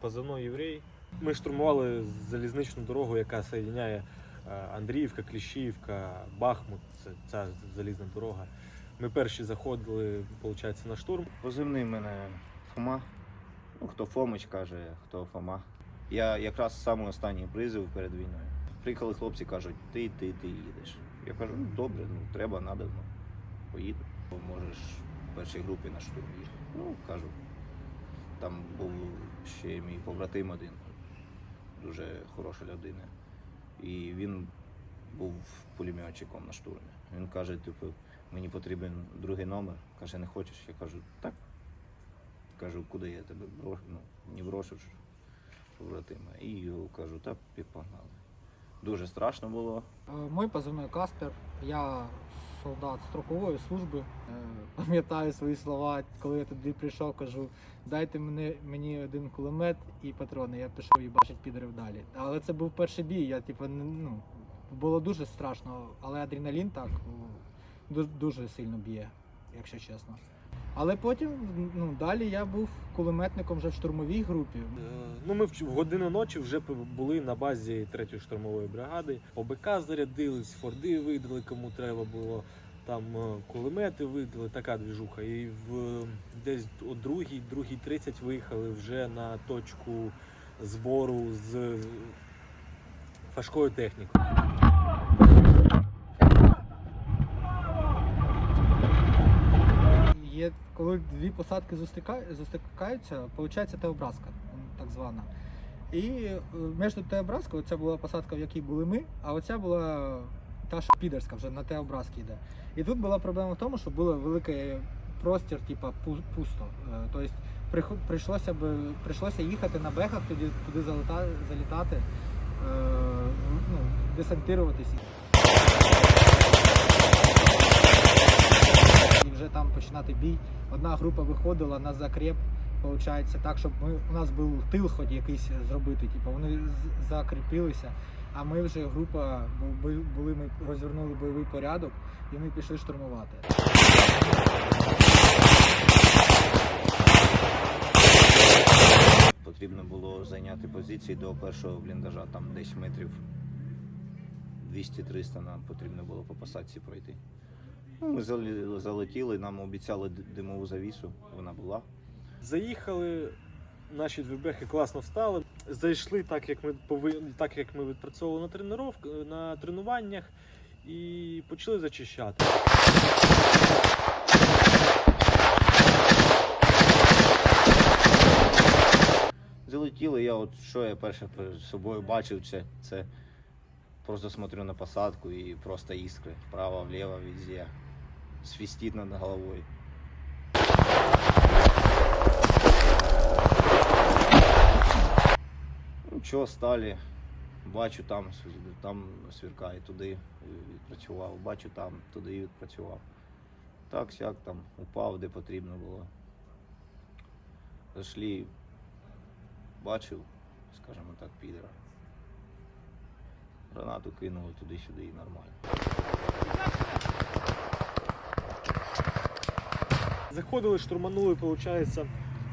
позивной єврей. Ми штурмували залізничну дорогу, яка соєдиняє е, Андріївка, Кліщіївка, Бахмут. Це ця залізна дорога. Ми перші заходили, виходить, на штурм. Позивний в мене Фома. Ну, хто Фомич каже, хто Фома. Я якраз самий останній призив перед війною. Приїхали хлопці, кажуть, ти, ти, ти їдеш. Я кажу, ну добре, ну треба, надо, ну, поїду. Можеш в першій групі на штурм їхати. Ну, кажу. Там був ще мій побратим один, дуже хороша людина. І він був пулеметчиком на штурмі. Він каже, типу, мені потрібен другий номер. Каже, не хочеш? Я кажу, так. Кажу, куди я тебе брошу? Ну, не брошу побратима. І його кажу, так, погнали. Дуже страшно було. Е, Мой позивний Каспер. Я солдат строкової служби. Е, Пам'ятаю свої слова, коли я туди прийшов, кажу, дайте мені, мені один кулемет і патрони. Я пішов і бачить підрив далі. Але це був перший бій. Я типу, ну, було дуже страшно, але адреналін так дуже сильно б'є, якщо чесно. Але потім ну, далі я був кулеметником вже в штурмовій групі. Е, Ну, ми в годину ночі вже були на базі 3-ї штурмової бригади. ОБК зарядились, форди видали, кому треба було. Там е, кулемети видали, така двіжуха. І в десь о другій, другій 30 виїхали вже на точку збору з важкою технікою. Коли дві посадки зустика- зустрікаються, виходить теобразка, так звана. І е, між теобразкою, це була посадка, в якій були ми, а оця була та, що підерська вже на теобразки йде. І тут була проблема в тому, що було великий простір, типа пусто. Е, Тобто прийшлося б прийшлося їхати на бехах, тоді туди заліта, залітати, е, ну, десантуватися. і вже там починати бій. Одна група виходила на закреп, виходить, так, щоб ми, у нас був тил хоч якийсь зробити. Типу, вони закріпилися, а ми вже група бу- бу- були, ми розвернули бойовий порядок і ми пішли штурмувати. Потрібно було зайняти позиції до першого бліндажа, там десь метрів 200-300 нам потрібно було по посадці пройти. Ну, Ми залетіли, нам обіцяли димову завісу, вона була. Заїхали, наші двібехи класно встали. Зайшли так, як ми повинні, так як ми відпрацьовували на тренувань, на тренуваннях, і почали зачищати. Залетіли, я от що я перше перед собою бачив, це, це просто смотрю на посадку і просто іскри. Вправо, вліво, везде. Свистить над головою. Ну, чого стали? Бачу там, там сверкає, туди відпрацював, бачу там, туди відпрацював. Так, сяк там упав, де потрібно було. Зайшли, бачив, скажімо так, підера. Гранату кинули туди-сюди і нормально. Заходили, штурманули, виходить,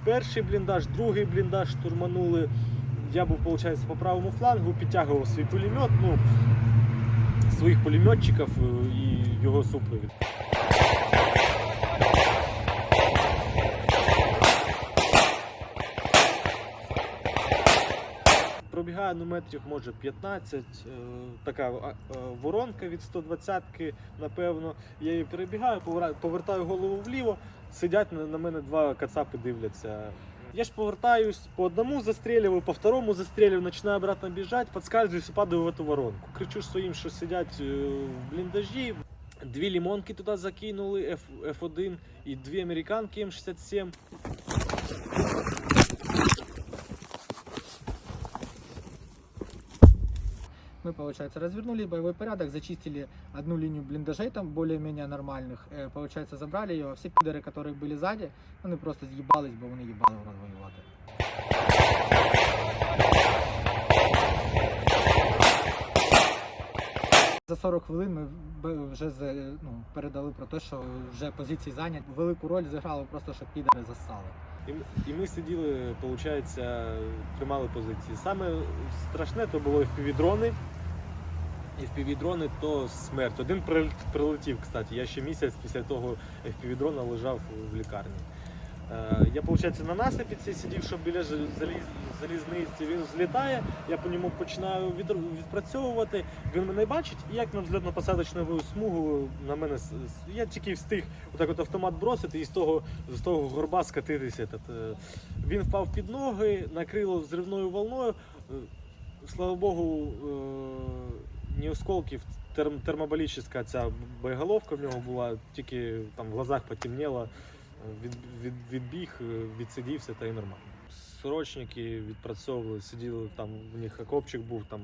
перший бліндаж, другий бліндаж штурманули. Я був, виходить, по правому флангу, підтягував свій пулемет, ну, своїх пулеметчиків е, і його супровід. Пробігаю ну, метрів, може 15, е, така е, воронка від 120-ки, напевно. Я її перебігаю, повертаю голову вліво, сидять на, на мене два кацапи дивляться. Я ж повертаюсь, по одному застрілюю, по второму застрілюю, починаю обратно біжати, підскальзуюсь і падаю в эту воронку. Кричу своїм, що сидять е, в бліндажі. Дві лімонки туди закинули, F1 і дві американки М67. Мы, получается, развернули боевой порядок, зачистили одну линию блиндажей, там более-менее нормальных. Э, Получается, забрали ее. Все пидоры, которые были сзади, вони просто з'їбались, бо вони їбали розвоювати. За 40 хвилин ми б- вже за- ну, передали про те, що вже позиції зайняті. Велику роль зіграло просто, що підери зассали. І, м- і ми сиділи, виходить, тримали позиції. Саме страшне то було FPV-дрони. FPV-дрони то смерть. Один прилетів, кстати. Я ще місяць після того FPV-дрона лежав в лікарні. Е, Я, виходить, на насипі цей сидів, щоб біля заліз, залізниці. Він злітає, я по ньому починаю відпрацьовувати. Він мене бачить, і як на взльотно-посадочну смугу на мене я тільки встиг отак от автомат бросити і з того, з того горба скатитися. Е, Він впав під ноги, накрило взривною волною. Е, Слава Богу, е, ні осколків, терм, термобалічна ця боєголовка в нього була, тільки там в глазах потемніло, від, від, відбіг, відсидівся та й нормально. Сорочники відпрацьовували, сиділи там, в них окопчик був там.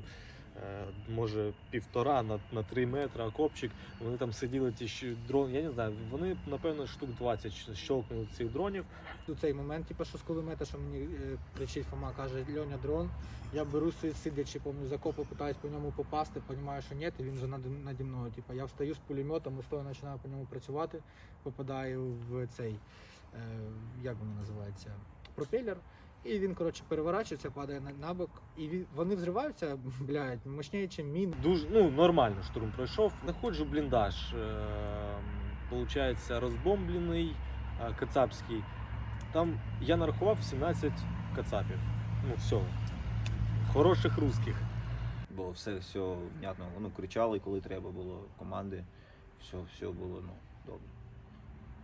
Е, Може півтора на, на три метри окопчик. Вони там сиділи ті дрон. Я не знаю, вони напевно штук 20 щелкнули цих дронів. У цей момент, типу, що з кулемета, що мені е, кричить Фома, каже, Льоня дрон. Я беру сидячи, помню, з окопу, питаюсь по ньому попасти, розумію, що ні, і він вже наді, наді мною. Типу, я встаю з пулеметом, і стою, починаю по ньому працювати, попадаю в цей, е, як воно називається, пропелер. І він, коротше, переворачується, падає на, на бок, і він, вони взриваються, блядь, мощніше, ніж мін. Дуже ну, нормально штурм пройшов. Знаходжу бліндаж. Е, получається, розбомблений е, кацапський. Там я нарахував 17 кацапів. Ну, все. Хороших русських. Бо все, все внятно. Ну, кричали, коли треба було, команди. Все, все було ну, добре.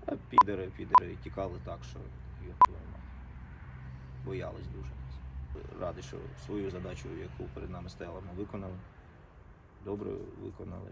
А підери, підери тікали так, що мать. Боялись дуже. Радий, що свою задачу, яку перед нами стояла, ми виконали. Добре виконали.